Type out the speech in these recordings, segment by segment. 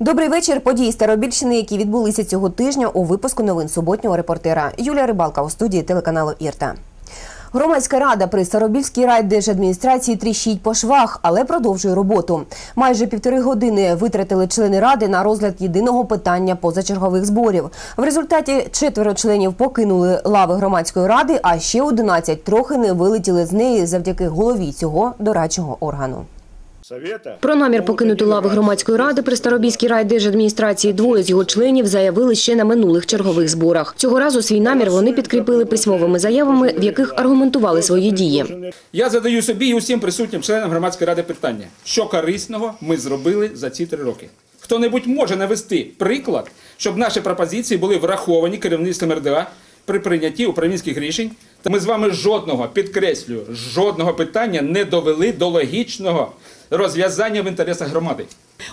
Добрий вечір. Події Старобільщини, які відбулися цього тижня у випуску новин суботнього репортера Юлія Рибалка у студії телеканалу Ірта. Громадська рада при Старобільській райдержадміністрації тріщить по швах, але продовжує роботу. Майже півтори години витратили члени ради на розгляд єдиного питання позачергових зборів. В результаті четверо членів покинули лави громадської ради, а ще 11 трохи не вилетіли з неї завдяки голові цього дорадчого органу. Про намір покинути лави громадської ради при Старобільській райдержадміністрації двоє з його членів заявили ще на минулих чергових зборах. Цього разу свій намір вони підкріпили письмовими заявами, в яких аргументували свої дії. Я задаю собі і усім присутнім членам громадської ради питання, що корисного ми зробили за ці три роки. Хто-небудь може навести приклад, щоб наші пропозиції були враховані керівництвом РДА при прийнятті управлінських рішень. Та ми з вами жодного, підкреслюю, жодного питання не довели до логічного розв'язання в інтересах громади.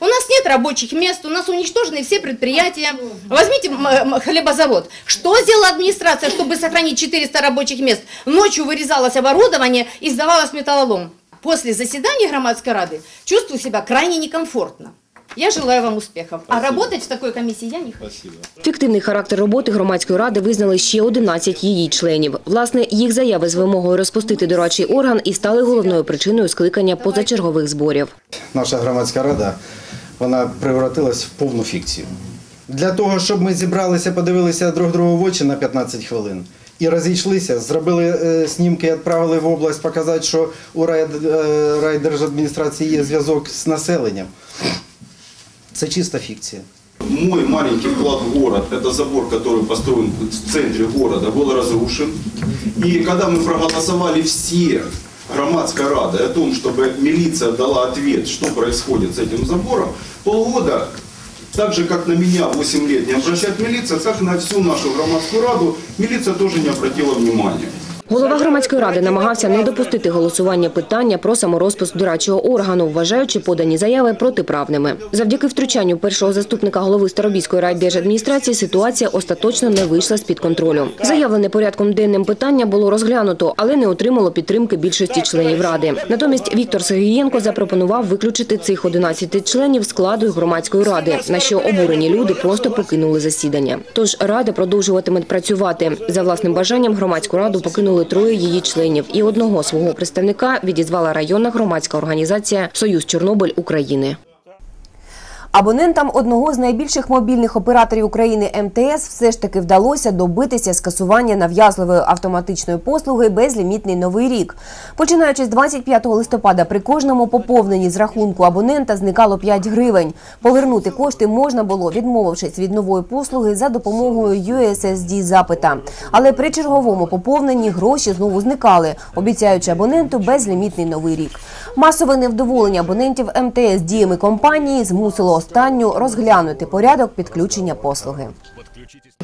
У нас нет рабочих мест, у нас уничтожены все предприятия. Возьмите м- м- хлебозавод. Что сделала администрация, чтобы сохранить 400 рабочих мест? Ночью вырезалось оборудование и сдавалось металлолом. После заседания громадской рады чувствую себя крайне некомфортно. Я желаю вам успехов. А работать в такой комиссии я не хочу. Фіктивний характер роботи громадської ради визнали ще 11 її членів. Власне, їх заяви з вимогою розпустити дорадчий орган і стали головною причиною скликання позачергових зборів. наша громадська рада вона превратилась в повну фікцію. Для того, щоб ми зібралися, подивилися друг другу в очі на 15 хвилин і розійшлися, зробили е, снімки, відправили в область, показати, що у е, райдержадміністрації є зв'язок з населенням. Це чиста фікція. Мой маленький вклад в город, это забор, который построен в центре города, был разрушен. И когда мы проголосовали все громадской рады о том, чтобы милиция дала ответ, что происходит с этим забором, полгода, так же как на меня 8 лет не обращает милиция, так на всю нашу громадскую раду милиция тоже не обратила внимания. Голова громадської ради намагався не допустити голосування питання про саморозпуск дорадчого органу, вважаючи подані заяви протиправними. Завдяки втручанню першого заступника голови Старобільської райдержадміністрації ситуація остаточно не вийшла з під контролю. Заявлене порядком денним питання було розглянуто, але не отримало підтримки більшості членів ради. Натомість Віктор Сергієнко запропонував виключити цих 11 членів складу громадської ради, на що обурені люди просто покинули засідання. Тож рада продовжуватиме працювати за власним бажанням. Громадську раду покинули троє її членів, і одного свого представника відізвала районна громадська організація Союз Чорнобиль України. Абонентам одного з найбільших мобільних операторів України МТС все ж таки вдалося добитися скасування нав'язливої автоматичної послуги безлімітний новий рік. Починаючи з 25 листопада, при кожному поповненні з рахунку абонента зникало 5 гривень. Повернути кошти можна було, відмовившись від нової послуги за допомогою USSD запита. Але при черговому поповненні гроші знову зникали, обіцяючи абоненту безлімітний новий рік. Масове невдоволення абонентів МТС діями компанії змусило останню розглянути порядок підключення послуги.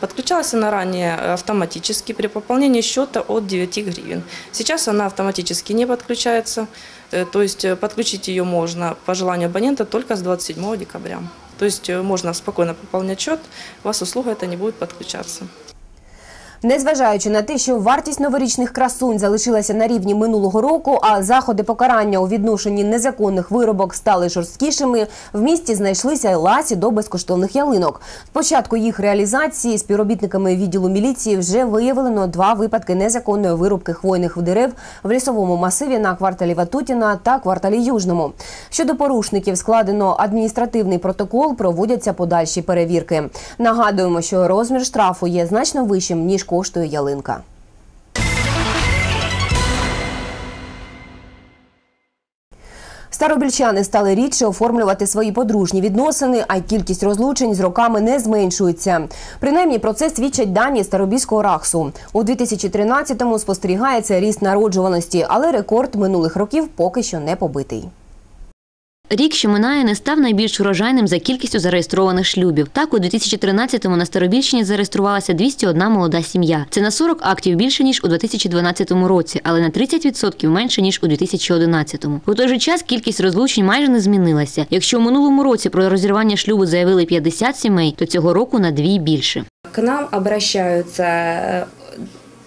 Подключалась она ранее автоматически при пополнении счета от 9 гривен. Сейчас она автоматически не подключается, э, то есть э, подключить ее можно по желанию абонента только с 27 декабря. То есть э, можно спокойно пополнять счет, у вас услуга это не будет подключаться. Незважаючи на те, що вартість новорічних красунь залишилася на рівні минулого року, а заходи покарання у відношенні незаконних виробок стали жорсткішими, в місті знайшлися ласі до безкоштовних ялинок. Спочатку їх реалізації співробітниками відділу міліції вже виявлено два випадки незаконної вирубки хвойних дерев в лісовому масиві на кварталі Ватутіна та кварталі Южному. Щодо порушників складено адміністративний протокол, проводяться подальші перевірки. Нагадуємо, що розмір штрафу є значно вищим ніж коштує ялинка. Старобільчани стали рідше оформлювати свої подружні відносини, а кількість розлучень з роками не зменшується. Принаймні про це свідчать дані Старобільського рахсу. У 2013-му спостерігається ріст народжуваності, але рекорд минулих років поки що не побитий. Рік, що минає, не став найбільш урожайним за кількістю зареєстрованих шлюбів. Так, у 2013-му на Старобільщині зареєструвалася 201 молода сім'я. Це на 40 актів більше, ніж у 2012 році, але на 30% менше, ніж у 2011-му. У той же час кількість розлучень майже не змінилася. Якщо у минулому році про розірвання шлюбу заявили 50 сімей, то цього року на дві більше. К нам обращаются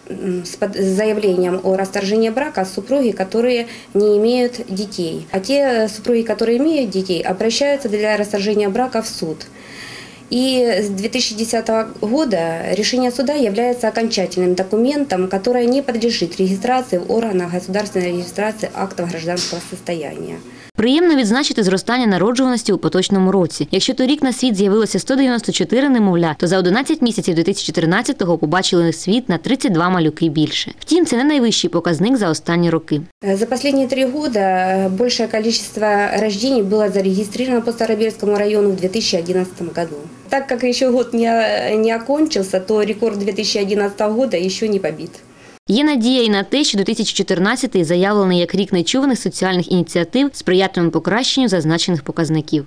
с заявлением о расторжении брака супруги, которые не имеют детей. А те э, супруги, которые имеют детей, обращаются для расторжения брака в суд. И с 2010 года решение суда является окончательным документом, которое не подлежит регистрации в органах государственной регистрации актов гражданского состояния. Приємно відзначити зростання народжуваності у поточному році. Якщо торік на світ з'явилося 194 немовля, то за 11 місяців 2013-го побачили світ на 32 малюки більше. Втім, це не найвищий показник за останні роки. Э, За последние три года э, большее количество рождений было зарегистрировано по Старобельскому району в 2011 году. Так как еще год не, не окончился, то рекорд 2011 года еще не побит. Є надія і на те, що 2014-й заявлений як рік нечуваних соціальних ініціатив сприятиме покращенню зазначених показників.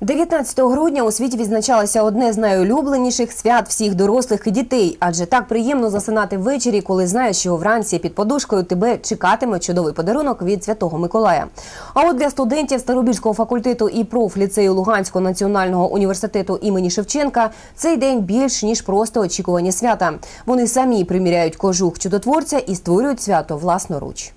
19 грудня у світі відзначалося одне з найулюбленіших свят всіх дорослих і дітей, адже так приємно засинати ввечері, коли знаєш, що вранці під подушкою тебе чекатиме чудовий подарунок від Святого Миколая. А от для студентів Старобільського факультету і профліцею Луганського національного університету імені Шевченка цей день більш ніж просто очікування свята. Вони самі приміряють кожух чудотворця і створюють свято власноруч.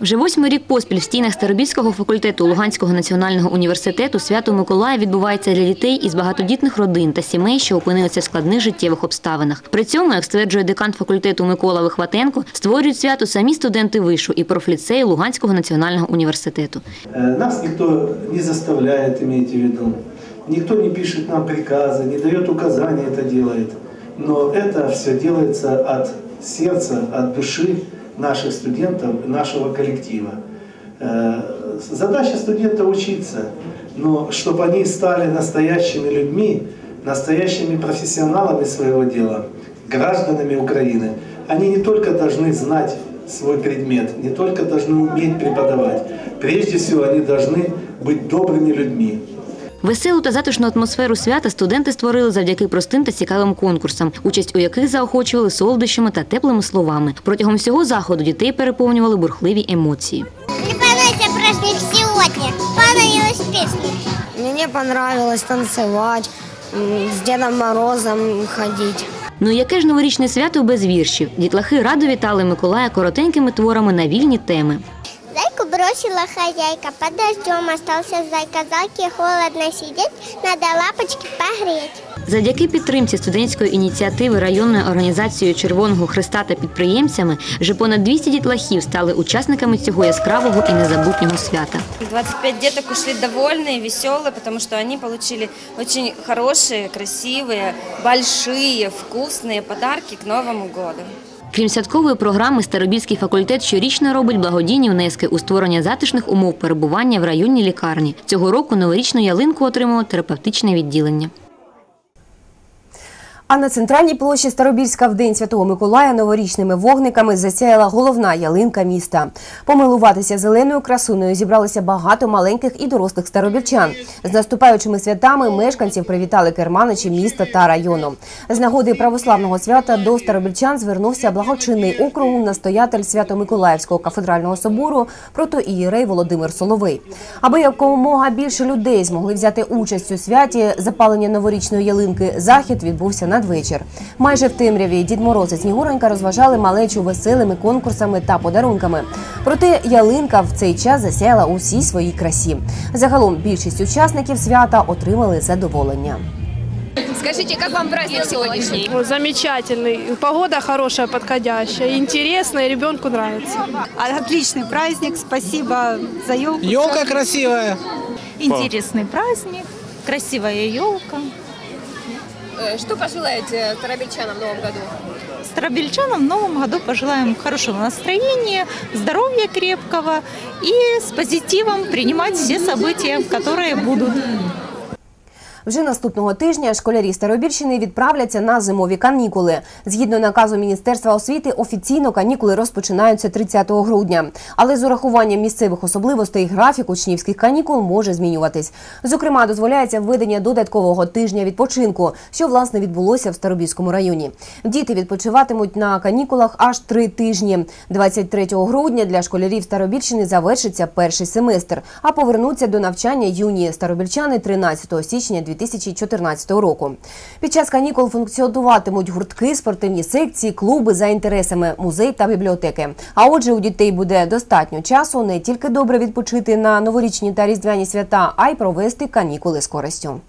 Вже восьмий рік поспіль в стінах Старобільського факультету Луганського національного університету свято Миколая відбувається для дітей із багатодітних родин та сімей, що опинилися в складних життєвих обставинах. При цьому, як стверджує декан факультету Микола Вихватенко, створюють свято самі студенти вишу і профліцею Луганського національного університету. Э, Нас никто не заставляет, имейте в виду. Никто не пишет нам приказы, не дает указания это делает. Но это все делается от сердца, от души Наших студентов, нашего коллектива. Э, Задача студента учиться, но чтобы они стали настоящими людьми, настоящими профессионалами своего дела, гражданами Украины. Они не только должны знать свой предмет, не только должны уметь преподавать. Прежде всего, они должны быть добрыми людьми. Веселу та затишну атмосферу свята студенти створили завдяки простим та цікавим конкурсам, участь у яких заохочували солодощами та теплими словами. Протягом всього заходу дітей переповнювали бурхливі емоції. Мне понравился праздник сегодня. Понравилась песня. Мне понравилось танцевать, м, с Дедом Морозом ходить. Ну яке ж новорічне свято без віршів? Дітлахи радо вітали Миколая коротенькими творами на вільні теми Зайку бросила хозяйка, под дождем остался зайка. Зайке холодно сидеть, надо лапочки погреть. Завдяки підтримці студентської ініціативи районною організацією Червоного Христа та підприємцями вже понад 200 дітлахів стали учасниками цього яскравого і незабутнього свята. 25 деток ушли довольные, веселые, потому что они получили очень хорошие, красивые, большие, вкусные подарки к Новому году. Крім святкової програми, Старобільський факультет щорічно робить благодійні внески у створення затишних умов перебування в районній лікарні. Цього року новорічну ялинку отримало терапевтичне відділення. А на центральній площі Старобільська в день Святого Миколая новорічними вогниками засяяла головна ялинка міста. Помилуватися зеленою красуною зібралося багато маленьких і дорослих старобільчан. З наступаючими святами мешканців привітали керманичі міста та району. З нагоди православного свята до старобільчан звернувся благочинний округу настоятель Свято-Миколаївського кафедрального собору протоієрей Володимир Соловей. Аби якомога більше людей змогли взяти участь у святі запалення новорічної ялинки, захід відбувся надвечір. Майже в темряві Дід Мороз і Снігуронька розважали малечу веселими конкурсами та подарунками. Проте ялинка в цей час засяяла у всій своїй красі. Загалом більшість учасників свята отримали задоволення. Скажите, как вам праздник сегодняшний? Замечательный. Погода хорошая, подходящая. Интересно, и ребенку нравится. Отличный праздник, спасибо за елку. Елка красивая. Интересный праздник, красивая елка. Э, Что пожелаете старобельчанам в новом году? Старобельчанам в новом году пожелаем хорошего настроения, здоровья крепкого и с позитивом принимать все события, которые будут. Вже наступного тижня школярі Старобільщини відправляться на зимові канікули. Згідно наказу Міністерства освіти, офіційно канікули розпочинаються 30 грудня. Але з урахуванням місцевих особливостей графік учнівських канікул може змінюватись. Зокрема, дозволяється введення додаткового тижня відпочинку, що власне відбулося в Старобільському районі. Діти відпочиватимуть на канікулах аж три тижні. 23 грудня для школярів Старобільщини завершиться перший семестр, а повернуться до навчання юні старобільчани 13 січня 2020 2014 року. Під час канікул функціонуватимуть гуртки, спортивні секції, клуби за інтересами, музей та бібліотеки. А отже, у дітей буде достатньо часу не тільки добре відпочити на новорічні та різдвяні свята, а й провести канікули з користю.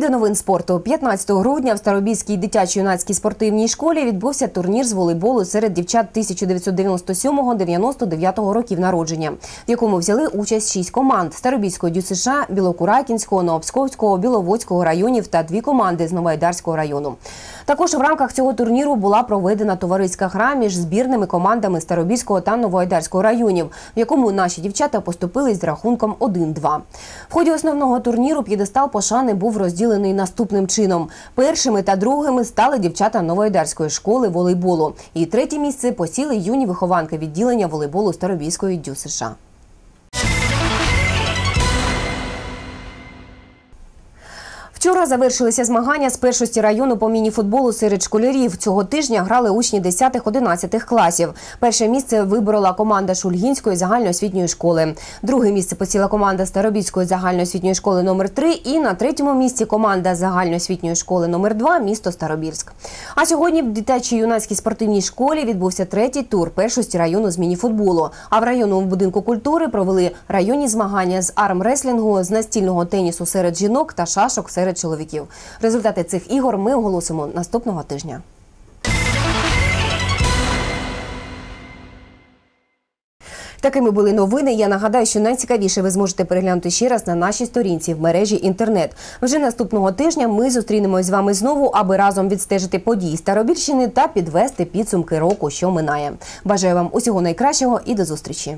До новин спорту. 15 грудня в Старобільській дитячо-юнацькій спортивній школі відбувся турнір з волейболу серед дівчат 1997-99 років народження, в якому взяли участь шість команд Старобільського ДЮСШ, Білокуракінського, Новопсковського, Біловодського районів та дві команди з Новоайдарського району. Також в рамках цього турніру була проведена товариська гра між збірними командами Старобільського та Новоайдарського районів, в якому наші дівчата поступились з рахунком 1-2. В ході основного турніру п'єдестал пошани був розділений наступним чином. Першими та другими стали дівчата Новоайдарської школи волейболу. І третє місце посіли юні вихованки відділення волейболу Старобійської ДЮ США. Вчора завершилися змагання з першості району по мініфутболу серед школярів. Цього тижня грали учні 10-11 класів. Перше місце виборола команда Шульгінської загальноосвітньої школи. Друге місце посіла команда Старобільської загальноосвітньої школи номер 3 І на третьому місці команда загальноосвітньої школи номер 2 місто Старобільськ. А сьогодні в дитячій юнацькій спортивній школі відбувся третій тур першості району з мініфутболу. А в районному будинку культури провели районні змагання з армреслінгу, з настільного тенісу серед жінок та шашок серед чоловіків. Результати цих ігор ми оголосимо наступного тижня. Такими були новини. Я нагадаю, що найцікавіше ви зможете переглянути ще раз на нашій сторінці в мережі інтернет. Вже наступного тижня ми зустрінемось з вами знову, аби разом відстежити події Старобільщини та підвести підсумки року, що минає. Бажаю вам усього найкращого і до зустрічі.